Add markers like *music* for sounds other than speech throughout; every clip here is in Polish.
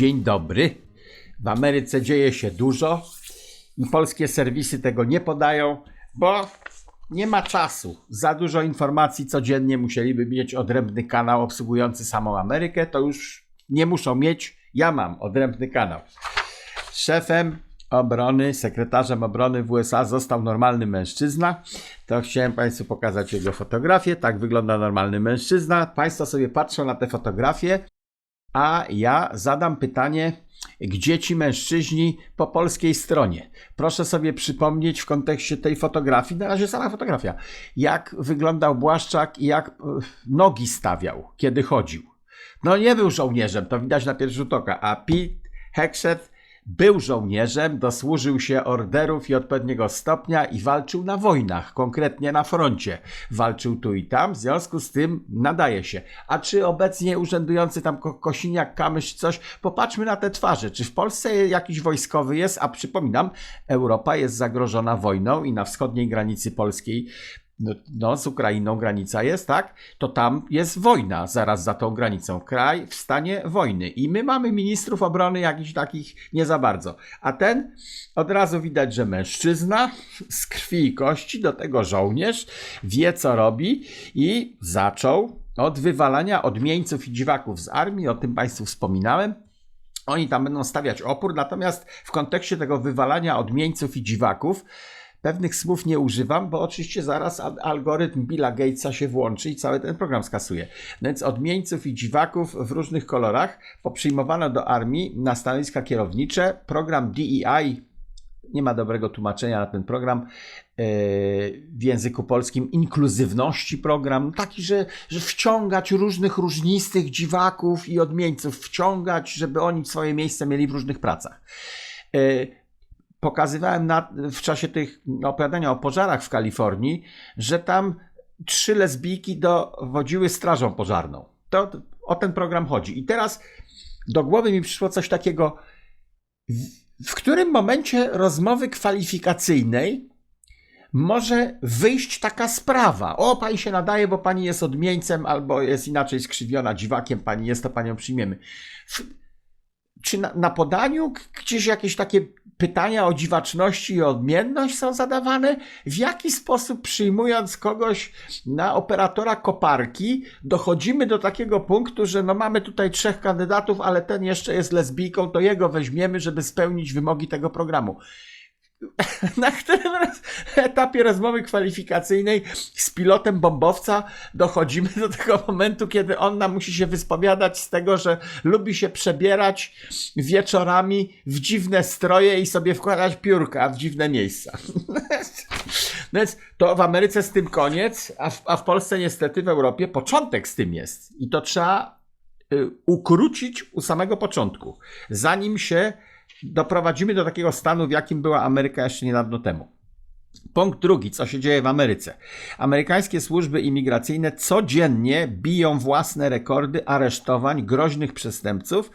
Dzień dobry. W Ameryce dzieje się dużo i polskie serwisy tego nie podają, bo nie ma czasu. Za dużo informacji codziennie musieliby mieć odrębny kanał obsługujący samą Amerykę, to już nie muszą mieć. Ja mam odrębny kanał. Szefem obrony, sekretarzem obrony w USA został normalny mężczyzna. To chciałem Państwu pokazać jego fotografię. Tak wygląda normalny mężczyzna. Państwo sobie patrzą na te fotografie, a ja zadam pytanie, gdzie ci mężczyźni po polskiej stronie? Proszę sobie przypomnieć w kontekście tej fotografii, na razie sama fotografia, jak wyglądał Błaszczak i jak e, nogi stawiał, kiedy chodził. No nie był żołnierzem, to widać na pierwszy rzut oka, a Pete Hegseth był żołnierzem, dosłużył się orderów i odpowiedniego stopnia i walczył na wojnach, konkretnie na froncie. Walczył tu i tam, w związku z tym nadaje się. A czy obecnie urzędujący tam Ko- Kosiniak, Kamysz, coś? Popatrzmy na te twarze. Czy w Polsce jakiś wojskowy jest? A przypominam, Europa jest zagrożona wojną i na wschodniej granicy polskiej no, no, z Ukrainą granica jest, tak? To tam jest wojna zaraz za tą granicą. Kraj w stanie wojny. I my mamy ministrów obrony jakichś takich nie za bardzo. A ten od razu widać, że mężczyzna z krwi i kości, do tego żołnierz, wie co robi i zaczął od wywalania odmieńców i dziwaków z armii. O tym Państwu wspominałem. Oni tam będą stawiać opór, natomiast w kontekście tego wywalania odmieńców i dziwaków, Pewnych słów nie używam, bo oczywiście zaraz al- algorytm Billa Gatesa się włączy i cały ten program skasuje. No Więc odmieńców i dziwaków w różnych kolorach poprzyjmowano do armii na stanowiska kierownicze. Program DEI, nie ma dobrego tłumaczenia na ten program e, w języku polskim, inkluzywności program, taki, że, że wciągać różnych różnistych dziwaków i odmieńców, wciągać, żeby oni swoje miejsce mieli w różnych pracach. Pokazywałem na, w czasie tych opowiadania o pożarach w Kalifornii, że tam trzy lesbijki dowodziły strażą pożarną. To, o ten program chodzi. I teraz do głowy mi przyszło coś takiego, w, w którym momencie rozmowy kwalifikacyjnej może wyjść taka sprawa. O, pani się nadaje, bo pani jest odmieńcem, albo jest inaczej skrzywiona dziwakiem, pani jest, to panią przyjmiemy. Czy na, na podaniu gdzieś jakieś takie pytania o dziwaczności i odmienność są zadawane? W jaki sposób przyjmując kogoś na operatora koparki, dochodzimy do takiego punktu, że no mamy tutaj trzech kandydatów, ale ten jeszcze jest lesbijką, to jego weźmiemy, żeby spełnić wymogi tego programu. Na którym etapie rozmowy kwalifikacyjnej z pilotem bombowca dochodzimy do tego momentu, kiedy on nam musi się wyspowiadać z tego, że lubi się przebierać wieczorami w dziwne stroje i sobie wkładać piórka w dziwne miejsca. *laughs* No więc to w Ameryce z tym koniec, a w, a w Polsce niestety w Europie początek z tym jest. I to trzeba y, ukrócić u samego początku, zanim się doprowadzimy do takiego stanu, w jakim była Ameryka jeszcze niedawno temu. Punkt drugi, co się dzieje w Ameryce. Amerykańskie służby imigracyjne codziennie biją własne rekordy aresztowań groźnych przestępców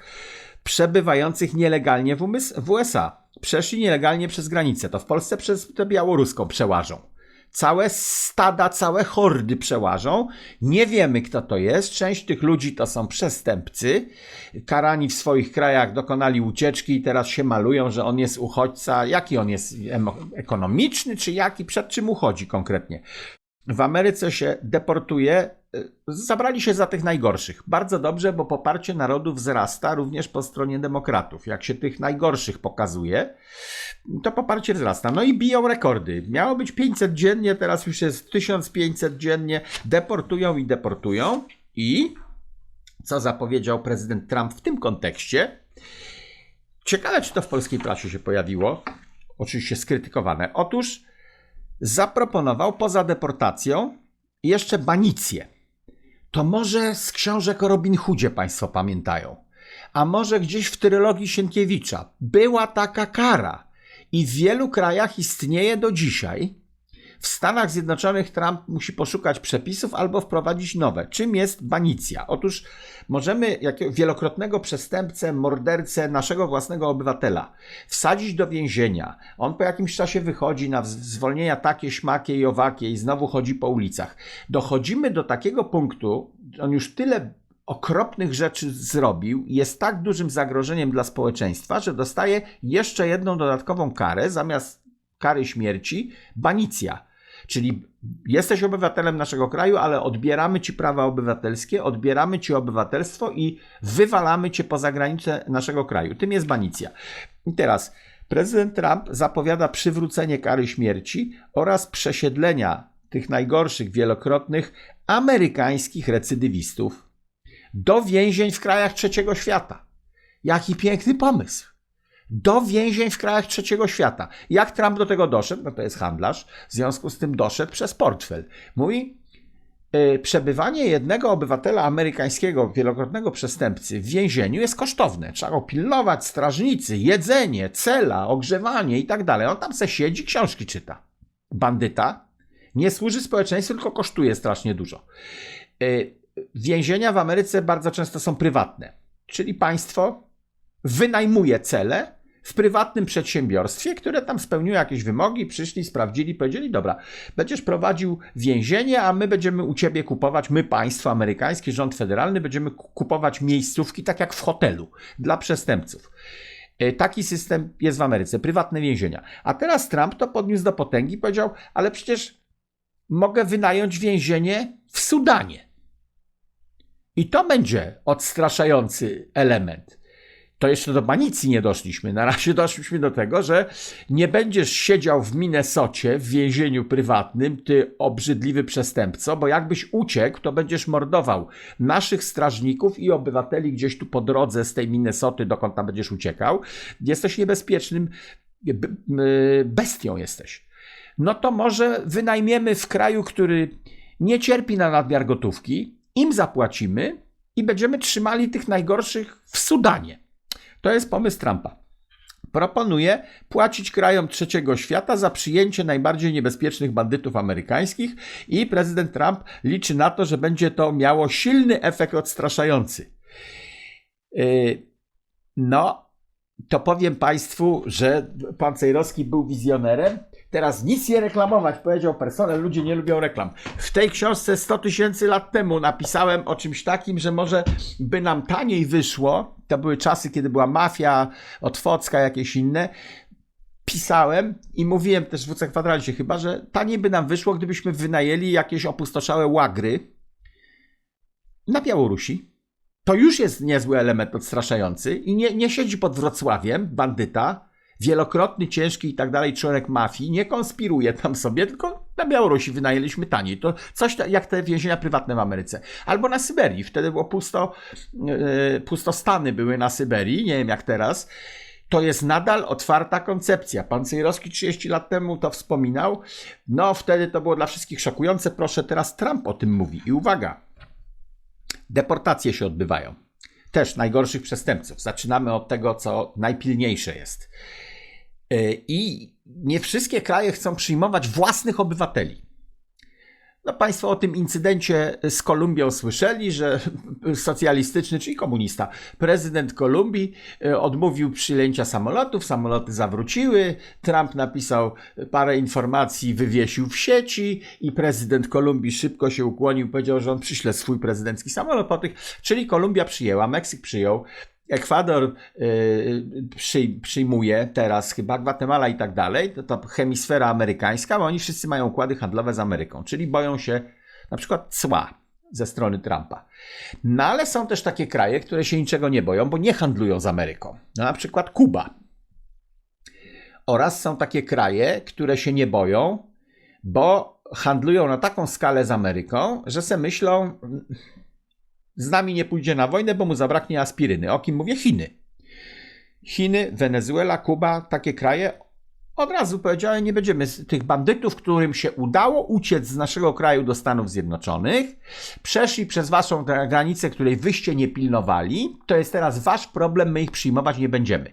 przebywających nielegalnie w, USA. Przeszli nielegalnie przez granicę. To w Polsce przez białoruską przełażą. Całe stada, całe hordy przełażą. Nie wiemy, kto to jest. Część tych ludzi to są przestępcy. Karani w swoich krajach dokonali ucieczki i teraz się malują, że on jest uchodźca. Jaki on jest? Ekonomiczny, czy jaki? Przed czym uchodzi konkretnie? w Ameryce się deportuje, zabrali się za tych najgorszych. Bardzo dobrze, bo poparcie narodu wzrasta również po stronie demokratów. Jak się tych najgorszych pokazuje, to poparcie wzrasta. No i biją rekordy. Miało być 500 dziennie, teraz już jest 1500 dziennie. Deportują i deportują. I co zapowiedział prezydent Trump w tym kontekście? Ciekawe, czy to w polskiej prasie się pojawiło. Oczywiście skrytykowane. Otóż zaproponował poza deportacją jeszcze banicję. To może z książek o Robin Hoodzie Państwo pamiętają. A może gdzieś w trylogii Sienkiewicza była taka kara i w wielu krajach istnieje do dzisiaj. W Stanach Zjednoczonych Trump musi poszukać przepisów albo wprowadzić nowe. Czym jest banicja? Otóż możemy jakiego wielokrotnego przestępcę, mordercę naszego własnego obywatela wsadzić do więzienia. On po jakimś czasie wychodzi na zwolnienia takie, śmakie i owakie i znowu chodzi po ulicach. Dochodzimy do takiego punktu, on już tyle okropnych rzeczy zrobił, jest tak dużym zagrożeniem dla społeczeństwa, że dostaje jeszcze jedną dodatkową karę zamiast kary śmierci banicja. Czyli jesteś obywatelem naszego kraju, ale odbieramy ci prawa obywatelskie, odbieramy ci obywatelstwo i wywalamy cię poza granice naszego kraju. Tym jest banicja. I teraz prezydent Trump zapowiada przywrócenie kary śmierci oraz przesiedlenia tych najgorszych, wielokrotnych amerykańskich recydywistów do więzień w krajach trzeciego świata. Jaki piękny pomysł. Do więzień w krajach trzeciego świata. Jak Trump do tego doszedł? No to jest handlarz. W związku z tym doszedł przez portfel. Mówi, yy, przebywanie jednego obywatela amerykańskiego, wielokrotnego przestępcy w więzieniu jest kosztowne. Trzeba go pilnować, strażnicy, jedzenie, cela, ogrzewanie i tak dalej. On tam se siedzi, książki czyta. Bandyta nie służy społeczeństwu, tylko kosztuje strasznie dużo. Yy, więzienia w Ameryce bardzo często są prywatne, czyli państwo wynajmuje cele w prywatnym przedsiębiorstwie, które tam spełniło jakieś wymogi, przyszli, sprawdzili, powiedzieli: Dobra, będziesz prowadził więzienie, a my będziemy u ciebie kupować, my państwo amerykańskie, rząd federalny, będziemy kupować miejscówki, tak jak w hotelu, dla przestępców. E, Taki system jest w Ameryce, prywatne więzienia. A teraz Trump to podniósł do potęgi, powiedział: Ale przecież mogę wynająć więzienie w Sudanie. I to będzie odstraszający element. To jeszcze do banicji nie doszliśmy. Na razie *laughs* doszliśmy do tego, że nie będziesz siedział w Minnesocie w więzieniu prywatnym, ty obrzydliwy przestępco, bo jakbyś uciekł, to będziesz mordował naszych strażników i obywateli gdzieś tu po drodze z tej Minnesoty, dokąd tam będziesz uciekał. Jesteś niebezpiecznym bestią jesteś. No to może wynajmiemy w kraju, który nie cierpi na nadmiar gotówki, im zapłacimy i będziemy trzymali tych najgorszych w Sudanie. To jest pomysł Trumpa. Proponuje płacić krajom trzeciego świata za przyjęcie najbardziej niebezpiecznych bandytów amerykańskich i prezydent Trump liczy na to, że będzie to miało silny efekt odstraszający. Yy, no, to powiem Państwu, że pan Cejrowski był wizjonerem. Teraz nic nie reklamować, powiedział personel, ludzie nie lubią reklam. W tej książce 100 tysięcy lat temu napisałem o czymś takim, że może by nam taniej wyszło, to były czasy, kiedy była mafia otwocka, jakieś inne, pisałem i mówiłem też w WC kwadracie chyba, że taniej by nam wyszło, gdybyśmy wynajęli jakieś opustoszałe łagry na Białorusi. To już jest niezły element odstraszający i nie, nie siedzi pod Wrocławiem bandyta, wielokrotny, ciężki i tak dalej członek mafii, nie konspiruje tam sobie, tylko na Białorusi wynajęliśmy taniej. To coś jak te więzienia prywatne w Ameryce. Albo na Syberii. Wtedy było pusto, yy, pustostany były na Syberii, nie wiem jak teraz. To jest nadal otwarta koncepcja. Pan Cejrowski 30 lat temu to wspominał. No, wtedy to było dla wszystkich szokujące. Proszę, teraz Trump o tym mówi. I uwaga, deportacje się odbywają. Też najgorszych przestępców. Zaczynamy od tego, co najpilniejsze jest. I nie wszystkie kraje chcą przyjmować własnych obywateli. No, państwo o tym incydencie z Kolumbią słyszeli, że *laughs* socjalistyczny, czyli komunista, prezydent Kolumbii odmówił przyjęcia samolotów, samoloty zawróciły, Trump napisał parę informacji, wywiesił w sieci i prezydent Kolumbii szybko się ukłonił, powiedział, że on przyśle swój prezydencki samolot po tych, czyli Kolumbia przyjęła, Meksyk przyjął, Ekwador y, przy, przyjmuje teraz chyba, Gwatemala i tak dalej, to, to hemisfera amerykańska, bo oni wszyscy mają układy handlowe z Ameryką, czyli boją się na przykład cła ze strony Trumpa. No ale są też takie kraje, które się niczego nie boją, bo nie handlują z Ameryką. No, na przykład Kuba. Oraz są takie kraje, które się nie boją, bo handlują na taką skalę z Ameryką, że se myślą, z nami nie pójdzie na wojnę, bo mu zabraknie aspiryny. O kim mówię? Chiny. Chiny, Wenezuela, Kuba, takie kraje. Od razu powiedziałem, nie będziemy z tych bandytów, którym się udało uciec z naszego kraju do Stanów Zjednoczonych, przeszli przez waszą granicę, której wyście nie pilnowali. To jest teraz wasz problem, my ich przyjmować nie będziemy.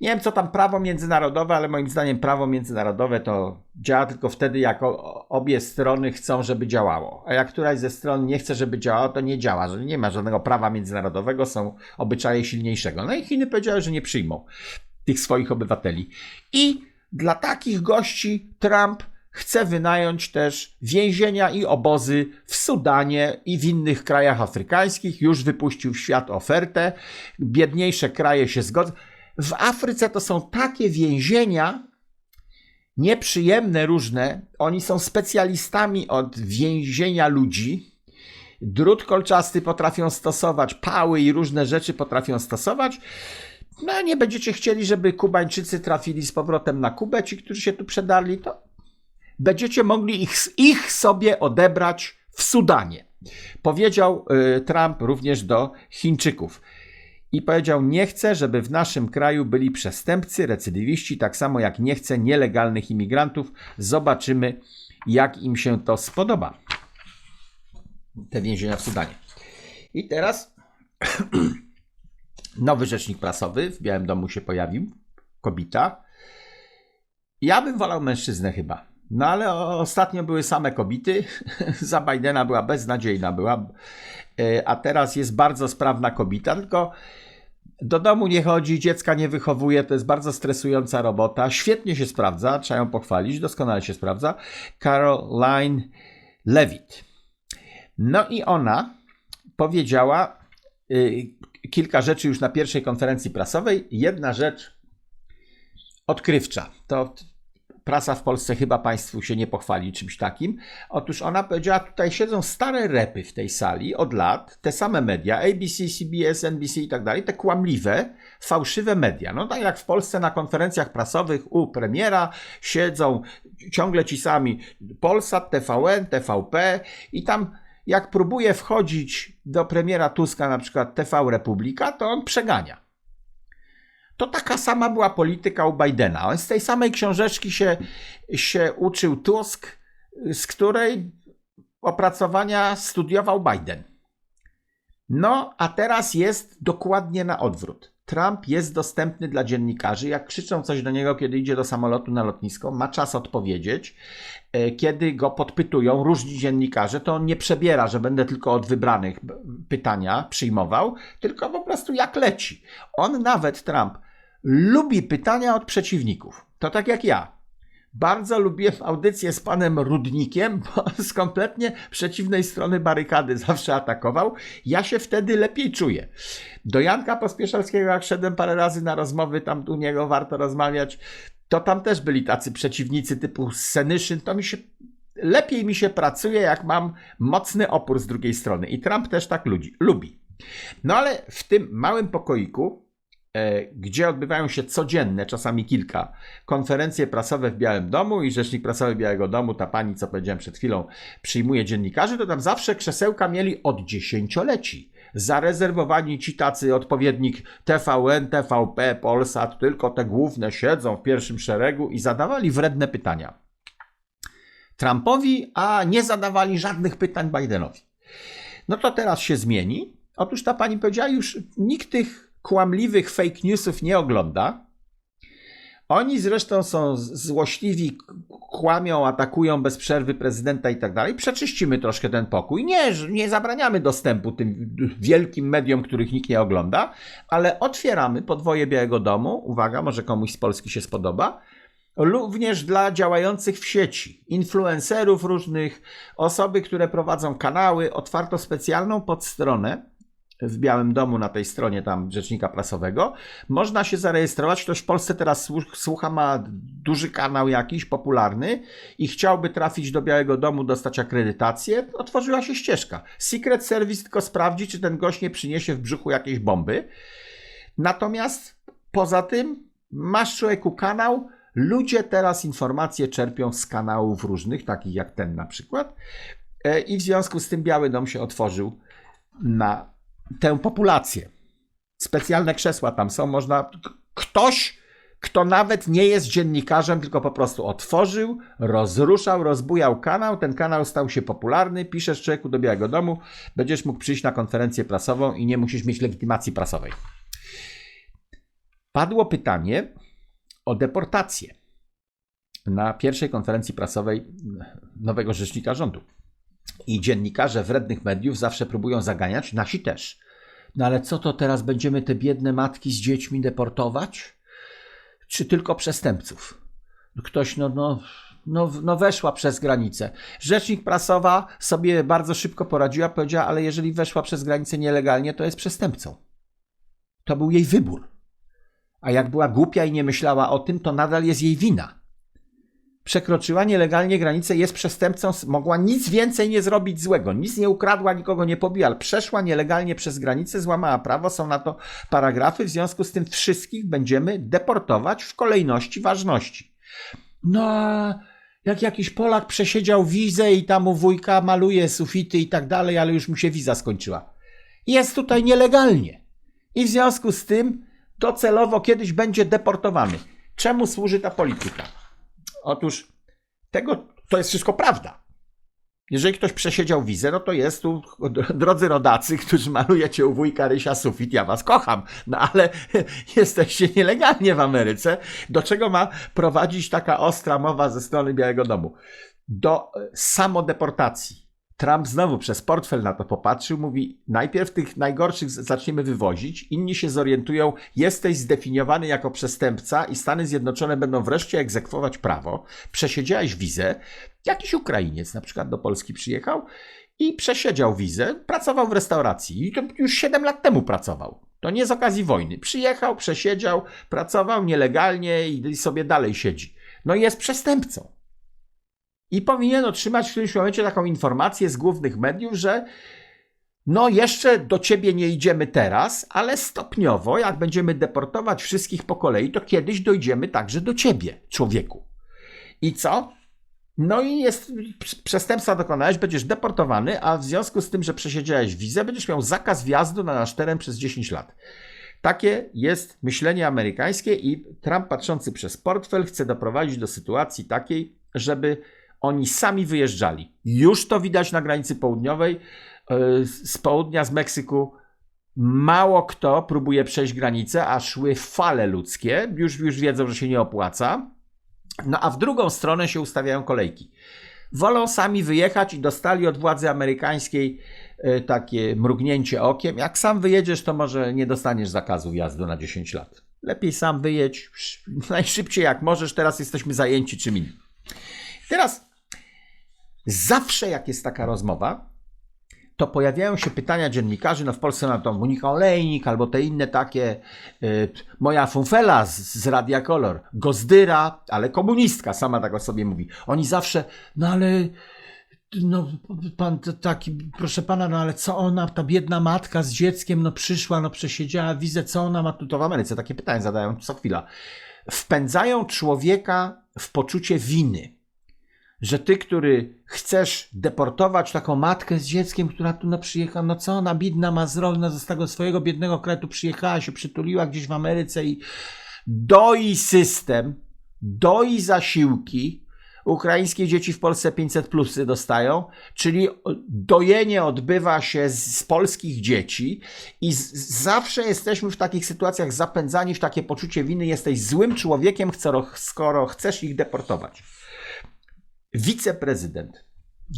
Nie wiem, co tam prawo międzynarodowe, ale moim zdaniem prawo międzynarodowe to działa tylko wtedy, jak obie strony chcą, żeby działało. A jak któraś ze stron nie chce, żeby działało, to nie działa, że nie ma żadnego prawa międzynarodowego, są obyczaje silniejszego. No i Chiny powiedziały, że nie przyjmą tych swoich obywateli. I dla takich gości Trump chce wynająć też więzienia i obozy w Sudanie i w innych krajach afrykańskich. Już wypuścił w świat ofertę. Biedniejsze kraje się zgodzą. W Afryce to są takie więzienia, nieprzyjemne różne. Oni są specjalistami od więzienia ludzi. Drut kolczasty potrafią stosować, pały i różne rzeczy potrafią stosować. No, nie będziecie chcieli, żeby Kubańczycy trafili z powrotem na Kubę, ci, którzy się tu przedarli, to będziecie mogli ich, ich sobie odebrać w Sudanie. Powiedział y, Trump również do Chińczyków. I powiedział: Nie chcę, żeby w naszym kraju byli przestępcy, recydywiści, tak samo jak nie chcę nielegalnych imigrantów. Zobaczymy, jak im się to spodoba. Te więzienia w Sudanie. I teraz *clears throat* nowy rzecznik prasowy w Białym Domu się pojawił. Kobieta. Ja bym wolał mężczyznę chyba. No ale ostatnio były same kobiety. *laughs* Za Bidena była beznadziejna, była. A teraz jest bardzo sprawna kobieta, tylko do domu nie chodzi, dziecka nie wychowuje, to jest bardzo stresująca robota. Świetnie się sprawdza, trzeba ją pochwalić, doskonale się sprawdza. Caroline Levitt. No i ona powiedziała y, kilka rzeczy już na pierwszej konferencji prasowej. Jedna rzecz odkrywcza. To prasa w Polsce chyba Państwu się nie pochwali czymś takim. Otóż ona powiedziała, tutaj siedzą stare repy w tej sali od lat, te same media, ABC, CBS, NBC i tak dalej, te kłamliwe, fałszywe media. No tak jak w Polsce na konferencjach prasowych u premiera siedzą ciągle ci sami Polsat, TVN, TVP i tam jak próbuje wchodzić do premiera Tuska na przykład TV Republika, to on przegania. To taka sama była polityka u Bidena. On z tej samej książeczki się, się uczył Tusk, z której opracowania studiował Biden. No, a teraz jest dokładnie na odwrót. Trump jest dostępny dla dziennikarzy. Jak krzyczą coś do niego, kiedy idzie do samolotu na lotnisko, ma czas odpowiedzieć. E, kiedy go podpytują różni dziennikarze, to on nie przebiera, że będę tylko od wybranych pytania przyjmował, tylko po prostu jak leci. On nawet, Trump, lubi pytania od przeciwników. To tak jak ja. Bardzo lubiłem audycję z panem Rudnikiem, bo z kompletnie przeciwnej strony barykady zawsze atakował. Ja się wtedy lepiej czuję. Do Janka Pospieszalskiego, jak szedłem parę razy na rozmowy, tam u niego warto rozmawiać, to tam też byli tacy przeciwnicy typu Senyszyn. To mi się lepiej mi się pracuje, jak mam mocny opór z drugiej strony. I Trump też tak ludzi, lubi. No ale w tym małym pokoiku gdzie odbywają się codzienne, czasami kilka, konferencje prasowe w Białym Domu i rzecznik prasowy Białego Domu, ta pani, co powiedziałem przed chwilą, przyjmuje dziennikarzy, to tam zawsze krzesełka mieli od dziesięcioleci. Zarezerwowani ci tacy odpowiednik TVN, TVP, Polsat, tylko te główne siedzą w pierwszym szeregu i zadawali wredne pytania. Trumpowi, a nie zadawali żadnych pytań Bidenowi. No to teraz się zmieni. Otóż ta pani powiedziała, już nikt tych kłamliwych fake newsów nie ogląda. Oni zresztą są złośliwi, kłamią, atakują bez przerwy prezydenta i tak dalej. Przeczyścimy troszkę ten pokój. Nie, nie zabraniamy dostępu tym wielkim mediom, których nikt nie ogląda, ale otwieramy podwoje Białego Domu. Uwaga, może komuś z Polski się spodoba. Również dla działających w sieci, influencerów różnych, osoby, które prowadzą kanały. Otwarto specjalną podstronę w Białym Domu na tej stronie tam rzecznika prasowego. Można się zarejestrować. Ktoś w Polsce teraz słucha, ma duży kanał jakiś, popularny i chciałby trafić do Białego Domu, dostać akredytację. Otworzyła się ścieżka. Secret Service tylko sprawdzi, czy ten gość nie przyniesie w brzuchu jakiejś bomby. Natomiast poza tym masz człowieku kanał, Ludzie teraz informacje czerpią z kanałów różnych, takich jak ten na przykład. E, I w związku z tym Biały Dom się otworzył na tę populację. Specjalne krzesła tam są, można. Ktoś, kto nawet nie jest dziennikarzem, tylko po prostu otworzył, rozruszał, rozbujał kanał. Ten kanał stał się popularny. Piszesz człowieku do Białego Domu, będziesz mógł przyjść na konferencję prasową i nie musisz mieć legitymacji prasowej. Padło pytanie o deportację na pierwszej konferencji prasowej nowego rzecznika rządu. I dziennikarze wrednych mediów zawsze próbują zaganiać, nasi też. No ale co to teraz będziemy te biedne matki z dziećmi deportować? Czy tylko przestępców? Ktoś, no, no, no, no weszła przez granicę. Rzecznik prasowa sobie bardzo szybko poradziła, powiedziała, ale jeżeli weszła przez granicę nielegalnie, to jest przestępcą. To był jej wybór. A jak była głupia i nie myślała o tym, to nadal jest jej wina. Przekroczyła nielegalnie granicę, jest przestępcą, mogła nic więcej nie zrobić złego, nic nie ukradła, nikogo nie pobiła, ale przeszła nielegalnie przez granicę, złamała prawo, są na to paragrafy, w związku z tym wszystkich będziemy deportować w kolejności ważności. No, a jak jakiś Polak przesiedział wizę i tam u wujka maluje sufity i tak dalej, ale już mu się wiza skończyła. Jest tutaj nielegalnie. I w związku z tym docelowo kiedyś będzie deportowany. Czemu służy ta polityka? Otóż tego to jest wszystko prawda. Jeżeli ktoś przesiedział wizę, no to jest tu, *laughs* drodzy rodacy, którzy malujecie u wujka Rysia sufit, ja was kocham, no ale *laughs* jesteście nielegalnie w Ameryce. Do czego ma prowadzić taka ostra mowa ze strony Białego Domu? Do e, samodeportacji. Trump znowu przez portfel na to popatrzył, mówi: najpierw tych najgorszych zaczniemy wywozić, inni się zorientują, jesteś zdefiniowany jako przestępca i Stany Zjednoczone będą wreszcie egzekwować prawo. Przesiedziałeś wizę, jakiś Ukrainiec na przykład do Polski przyjechał i przesiedział wizę, pracował w restauracji i to już 7 lat temu pracował. To nie z okazji wojny. Przyjechał, przesiedział, pracował nielegalnie i sobie dalej siedzi. No i jest przestępcą. I powinien otrzymać w którymś momencie taką informację z głównych mediów, że no jeszcze do ciebie nie idziemy teraz, ale stopniowo, jak będziemy deportować wszystkich po kolei, to kiedyś dojdziemy także do ciebie, człowieku. I co? No i jest przestępstwa dokonałeś, będziesz deportowany, a w związku z tym, że przesiedziałeś wizę, będziesz miał zakaz wjazdu na nasz teren przez 10 lat. Takie jest myślenie amerykańskie i Trump patrzący przez portfel chce doprowadzić do sytuacji takiej, żeby oni sami wyjeżdżali. Już to widać na granicy południowej. Yy, Z południa, z Meksyku, mało kto próbuje przejść granicę, a szły fale ludzkie. Już, już wiedzą, że się nie opłaca. No a w drugą stronę się ustawiają kolejki. Wolą sami wyjechać i dostali od władzy amerykańskiej y, takie mrugnięcie okiem. Jak sam wyjedziesz, to może nie dostaniesz zakazu wjazdu na 10 lat. Lepiej sam wyjedź sz- najszybciej jak możesz. Teraz jesteśmy zajęci czym innym. Teraz zawsze jak jest taka rozmowa, to pojawiają się pytania dziennikarzy, no w Polsce na to Monika Olejnik albo te inne takie, y, moja funfela z, z Radia Kolor, Gozdyra, ale komunistka, sama tak o sobie mówi. Oni zawsze, no ale no pan taki, proszę pana, no ale co ona, ta biedna matka z dzieckiem, no przyszła, no przesiedziała wizę, co ona ma tu, to w Ameryce takie pytania zadają co chwila. Wpędzają człowieka w poczucie winy że ty, który chcesz deportować taką matkę z dzieckiem, która tu no przyjechała, no co ona biedna ma zrobić, no z tego swojego biednego kraju przyjechała, się przytuliła gdzieś w Ameryce i doi system, doi zasiłki, ukraińskie dzieci w Polsce 500 plusy dostają, czyli dojenie odbywa się z, z polskich dzieci i z, zawsze jesteśmy w takich sytuacjach zapędzani w takie poczucie winy, jesteś złym człowiekiem, skoro, skoro chcesz ich deportować wiceprezydent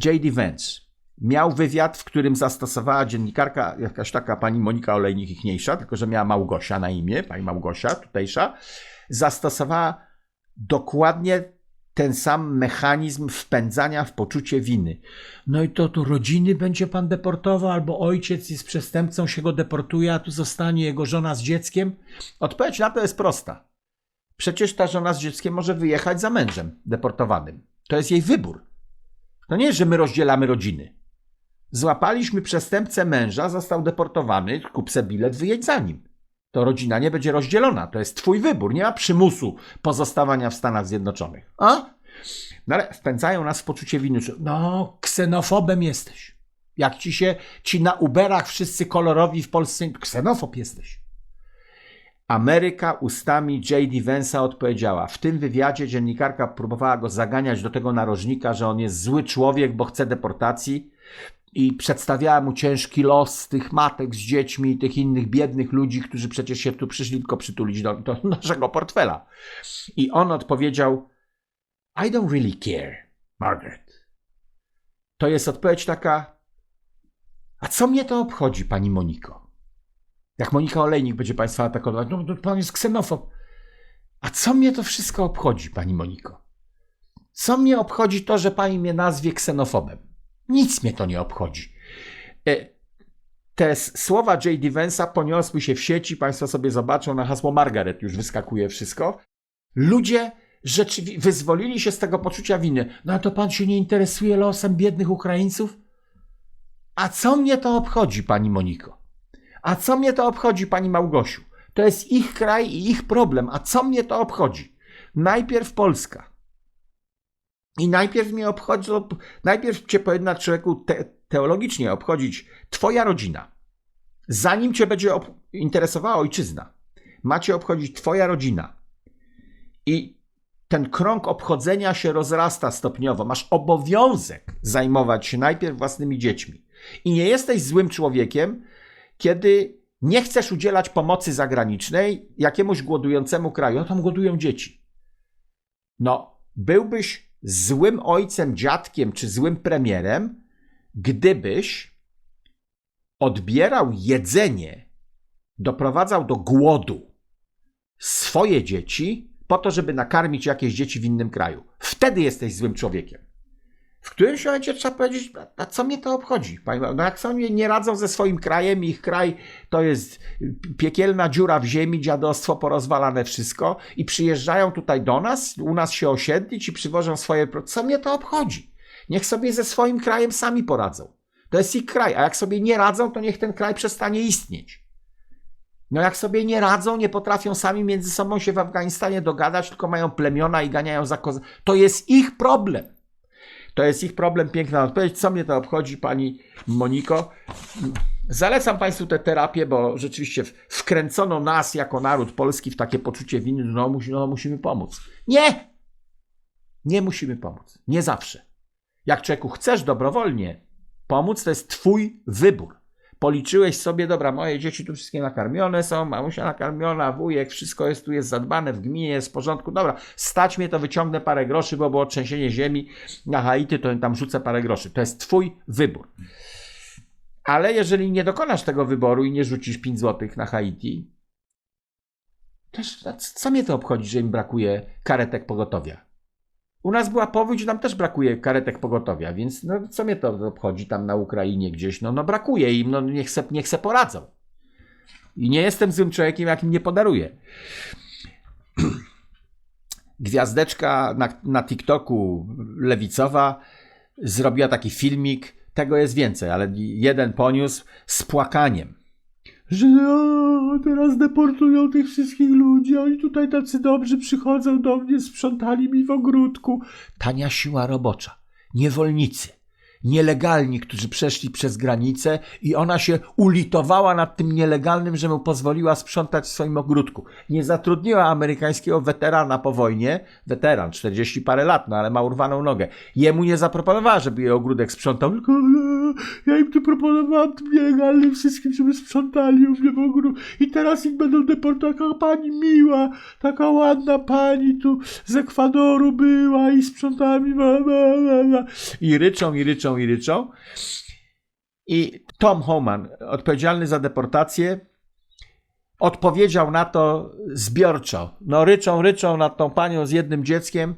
J.D. Vance miał wywiad, w którym zastosowała dziennikarka, jakaś taka pani Monika Olejnik ichniejsza, tylko że miała Małgosia na imię, pani Małgosia tutejsza, zastosowała dokładnie ten sam mechanizm wpędzania w poczucie winy. No i to tu rodziny będzie pan deportował, albo ojciec jest przestępcą, się go deportuje, a tu zostanie jego żona z dzieckiem? Odpowiedź na to jest prosta. Przecież ta żona z dzieckiem może wyjechać za mężem deportowanym. To jest jej wybór. To nie jest, że my rozdzielamy rodziny. Złapaliśmy przestępcę męża, został deportowany, kup se bilet, wyjedź za nim. To rodzina nie będzie rozdzielona. To jest twój wybór. Nie ma przymusu pozostawania w Stanach Zjednoczonych. A? No ale wpędzają nas w poczucie winy. że No, ksenofobem jesteś. Jak ci się, ci na Uberach wszyscy kolorowi w Polsce, ksenofob jesteś. Ameryka ustami J.D. Vance'a odpowiedziała. W tym wywiadzie dziennikarka próbowała go zaganiać do tego narożnika, że on jest zły człowiek, bo chce deportacji i przedstawiała mu ciężki los tych matek z dziećmi i tych innych biednych ludzi, którzy przecież się tu przyszli tylko przytulić do, do *laughs* naszego portfela. I on odpowiedział I don't really care, Margaret. To jest odpowiedź taka a co mnie to obchodzi, pani Moniko? Jak Monika Olejnik będzie Państwa atakować, no to Pan jest ksenofob. A co mnie to wszystko obchodzi, Pani Moniko? Co mnie obchodzi to, że pani mnie nazwie ksenofobem? Nic mnie to nie obchodzi. E, te słowa J.D. Vance'a poniosły się w sieci, państwo sobie zobaczą, na hasło Margaret już wyskakuje wszystko. Ludzie rzeczywiście wyzwolili się z tego poczucia winy. No a to pan się nie interesuje losem biednych Ukraińców? A co mnie to obchodzi, pani Moniko? A co mnie to obchodzi, pani Małgosiu? To jest ich kraj i ich problem. A co mnie to obchodzi? Najpierw Polska. I najpierw mnie obchodzi, najpierw cię powinna człowieku te, teologicznie obchodzić twoja rodzina. Zanim cię będzie interesowała ojczyzna, ma cię obchodzić twoja rodzina. I ten krąg obchodzenia się rozrasta stopniowo. Masz obowiązek zajmować się najpierw własnymi dziećmi. I nie jesteś złym człowiekiem, kiedy nie chcesz udzielać pomocy zagranicznej jakiemuś głodującemu kraju. No tam głodują dzieci. No, byłbyś złym ojcem, dziadkiem czy złym premierem, gdybyś odbierał jedzenie, doprowadzał do głodu swoje dzieci po to, żeby nakarmić jakieś dzieci w innym kraju. Wtedy jesteś złym człowiekiem. W którymś momencie trzeba powiedzieć, co mnie to obchodzi? No jak sobie nie radzą ze swoim krajem, ich kraj to jest piekielna dziura w ziemi, dziadostwo porozwalane wszystko i przyjeżdżają tutaj do nas, u nas się osiedlić i przywożą swoje... Co mnie to obchodzi? Niech sobie ze swoim krajem sami poradzą. To jest ich kraj, a jak sobie nie radzą, to niech ten kraj przestanie istnieć. No jak sobie nie radzą, nie potrafią sami między sobą się w Afganistanie dogadać, tylko mają plemiona i ganiają za kozę. To jest ich problem. To jest ich problem. Piękna odpowiedź. Co mnie to obchodzi, pani Moniko? Zalecam Państwu tę terapię, bo rzeczywiście wkręcono nas jako naród polski w takie poczucie winy, no, no musimy pomóc. Nie! Nie musimy pomóc. Nie zawsze. Jak człowieku chcesz dobrowolnie pomóc, to jest Twój wybór. Policzyłeś sobie, dobra, moje dzieci tu wszystkie nakarmione są, mamusia nakarmiona, wujek, wszystko jest tu jest zadbane, w gminie jest w porządku, dobra, stać mnie to, wyciągnę parę groszy, bo było trzęsienie ziemi na Haiti, to tam rzucę parę groszy. To jest twój wybór. Ale jeżeli nie dokonasz tego wyboru i nie rzucisz 5 złotych na Haiti, c- co mnie to obchodzi, że im brakuje karetek pogotowia? U nas była powódź, nam też brakuje karetek pogotowia, więc no, co mnie to obchodzi tam na Ukrainie gdzieś? No, no brakuje im, no niech se, niech se poradzą. I nie jestem złym człowiekiem, jakim nie podaruję. *clears throat* Gwiazdeczka na, na TikToku lewicowa zrobiła taki filmik, tego jest więcej, ale jeden poniósł z płakaniem. Że teraz deportują tych wszystkich ludzi, oni tutaj tacy dobrzy przychodzą do mnie, sprzątali mi w ogródku. Tania siła robocza, niewolnicy, nielegalni, którzy przeszli przez granicę i ona się ulitowała nad tym nielegalnym, że mu pozwoliła sprzątać w swoim ogródku. Nie zatrudniła amerykańskiego weterana po wojnie, weteran, 40 parę lat, no ale ma urwaną nogę. Jemu nie zaproponowała, żeby jej ogródek sprzątał, tylko ja im tu proponowałam tym nielegalnym wszystkim, żeby sprzątali u mnie w ogródku i teraz ich będą deportować. Taka pani miła, taka ładna pani tu z Ekwadoru była i sprzątała mi. I ryczą, i ryczą, i ryczą. I Tom Homan, odpowiedzialny za deportację, odpowiedział na to zbiorczo. No ryczą, ryczą nad tą panią z jednym dzieckiem,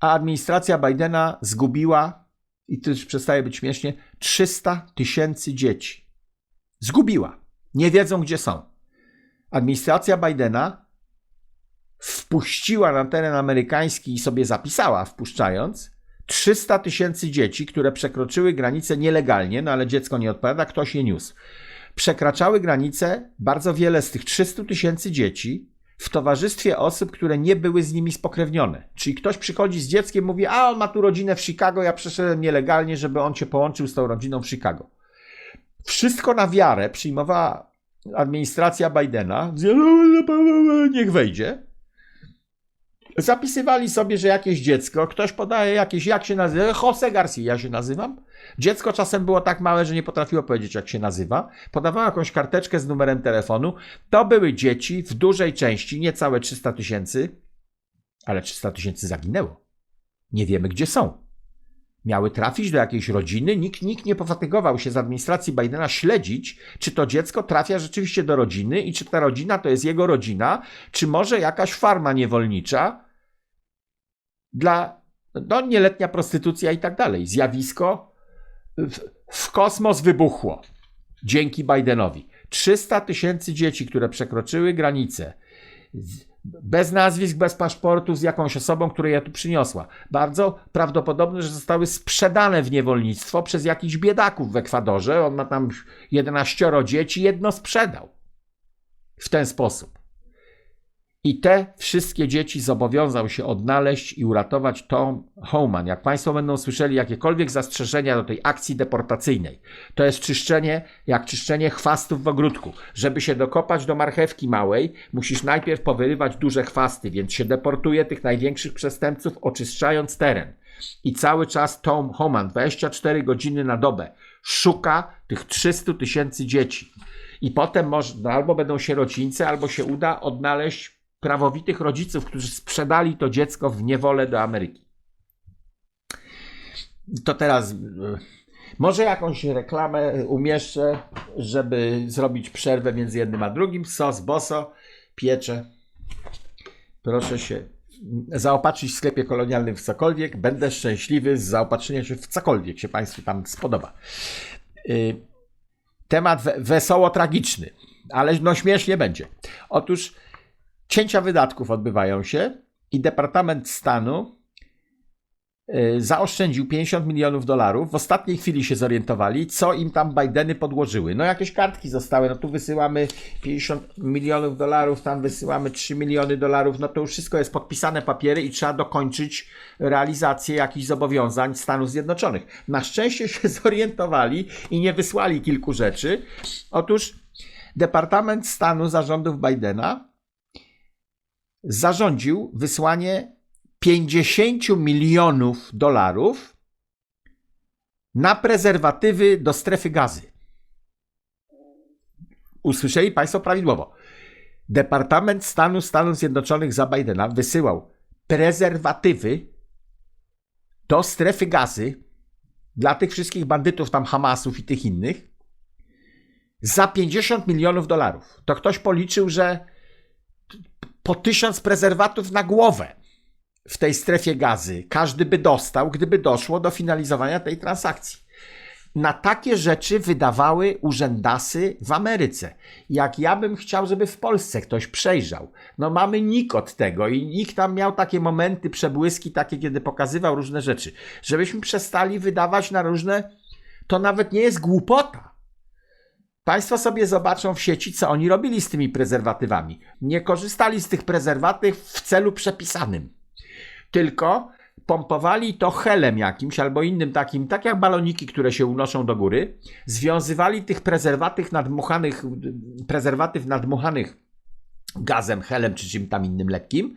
a administracja Bidena zgubiła, i to już przestaje być śmiesznie, 300 tysięcy dzieci. Zgubiła. Nie wiedzą, gdzie są. Administracja Bidena wpuściła na teren amerykański i sobie zapisała, wpuszczając 300 tysięcy dzieci, które przekroczyły granicę nielegalnie, no ale dziecko nie odpowiada, ktoś je niósł. Przekraczały granicę bardzo wiele z tych 300 tysięcy dzieci w towarzystwie osób, które nie były z nimi spokrewnione. Czyli ktoś przychodzi z dzieckiem, mówi, a on ma tu rodzinę w Chicago, ja przeszedłem nielegalnie, żeby on cię połączył z tą rodziną w Chicago. Wszystko na wiarę przyjmowała administracja Bidena, niech wejdzie. Zapisywali sobie, że jakieś dziecko, ktoś podaje jakieś, jak się nazywa, Jose Garcia się nazywam. Dziecko czasem było tak małe, że nie potrafiło powiedzieć, jak się nazywa. Podawało jakąś karteczkę z numerem telefonu. To były dzieci w dużej części, niecałe 300 tysięcy, ale 300 tysięcy zaginęło. Nie wiemy, gdzie są. Miały trafić do jakiejś rodziny. Nikt, nikt nie pofatygował się z administracji Bidena śledzić, czy to dziecko trafia rzeczywiście do rodziny i czy ta rodzina to jest jego rodzina, czy może jakaś farma niewolnicza dla no, nieletnia prostytucja i tak dalej. Zjawisko w, w kosmos wybuchło dzięki Bidenowi. 300 tysięcy dzieci, które przekroczyły granicę bez nazwisk, bez paszportu, z jakąś osobą, która je tu przyniosła. Bardzo prawdopodobne, że zostały sprzedane w niewolnictwo przez jakichś biedaków w Ekwadorze. On ma tam 11 dzieci, jedno sprzedał w ten sposób. I te wszystkie dzieci zobowiązał się odnaleźć i uratować Tom Homan. Jak Państwo będą słyszeli jakiekolwiek zastrzeżenia do tej akcji deportacyjnej, to jest czyszczenie, jak czyszczenie chwastów w ogródku. Żeby się dokopać do marchewki małej, musisz najpierw powyrywać duże chwasty, więc się deportuje tych największych przestępców, oczyszczając teren. I cały czas Tom Homan, 24 godziny na dobę, szuka tych 300 tysięcy dzieci. I potem może, no albo będą sierocińce, albo się uda odnaleźć prawowitych rodziców, którzy sprzedali to dziecko w niewolę do Ameryki. To teraz e, może jakąś reklamę umieszczę, żeby zrobić przerwę między jednym a drugim. Sos Boso piecze. Proszę się zaopatrzyć w sklepie kolonialnym w cokolwiek. Będę szczęśliwy z zaopatrzenia się w cokolwiek się Państwu tam spodoba. Y, Temat we- wesoło-tragiczny, ale no śmiesznie będzie. Otóż cięcia wydatków odbywają się i Departament Stanu y, zaoszczędził 50 milionów dolarów. W ostatniej chwili się zorientowali, co im tam Bideny podłożyły. No jakieś kartki zostały, no tu wysyłamy 50 milionów dolarów, tam wysyłamy 3 miliony dolarów, no to już wszystko jest podpisane papiery i trzeba dokończyć realizację jakichś zobowiązań Stanów Zjednoczonych. Na szczęście się *laughs* zorientowali i nie wysłali kilku rzeczy. Otóż Departament Stanu zarządów Bidena zarządził wysłanie 50 milionów dolarów na prezerwatywy do strefy gazy. Usłyszeli Państwo prawidłowo. Departament Stanu Stanów Zjednoczonych za Bidena wysyłał prezerwatywy do strefy gazy dla tych wszystkich bandytów tam Hamasów i tych innych za 50 milionów dolarów. To ktoś policzył, że po tysiąc prezerwatów na głowę w tej strefie gazy każdy by dostał, gdyby doszło do finalizowania tej transakcji. Na takie rzeczy wydawały urzędasy w Ameryce. Jak ja bym chciał, żeby w Polsce ktoś przejrzał. No mamy nik od tego i nikt tam miał takie momenty, przebłyski takie, kiedy pokazywał różne rzeczy. Żebyśmy przestali wydawać na różne, to nawet nie jest głupota. Państwo sobie zobaczą w sieci, co oni robili z tymi prezerwatywami. Nie korzystali z tych prezerwatyw w celu przepisanym, tylko pompowali to helem jakimś albo innym takim, tak jak baloniki, które się unoszą do góry, związywali tych prezerwatyw nadmuchanych, prezerwatyw nadmuchanych gazem, helem czy czym tam innym lekkim,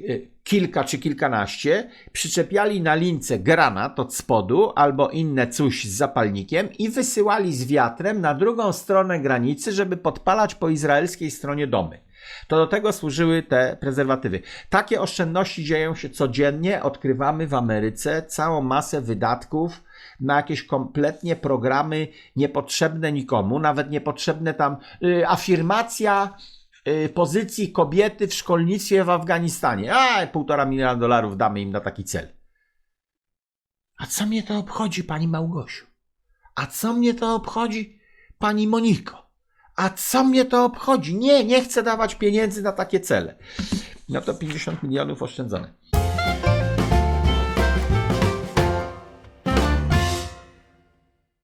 y, kilka czy kilkanaście, przyczepiali na lince granat od spodu albo inne coś z zapalnikiem i wysyłali z wiatrem na drugą stronę granicy, żeby podpalać po izraelskiej stronie domy. To do tego służyły te prezerwatywy. Takie oszczędności dzieją się codziennie. Odkrywamy w Ameryce całą masę wydatków na jakieś kompletnie programy niepotrzebne nikomu, nawet niepotrzebne tam y, afirmacja pozycji kobiety w szkolnictwie w Afganistanie. A, półtora miliona dolarów damy im na taki cel. A co mnie to obchodzi, pani Małgosiu? A co mnie to obchodzi, pani Moniko? A co mnie to obchodzi? Nie, nie chcę dawać pieniędzy na takie cele. No to 50 milionów oszczędzone.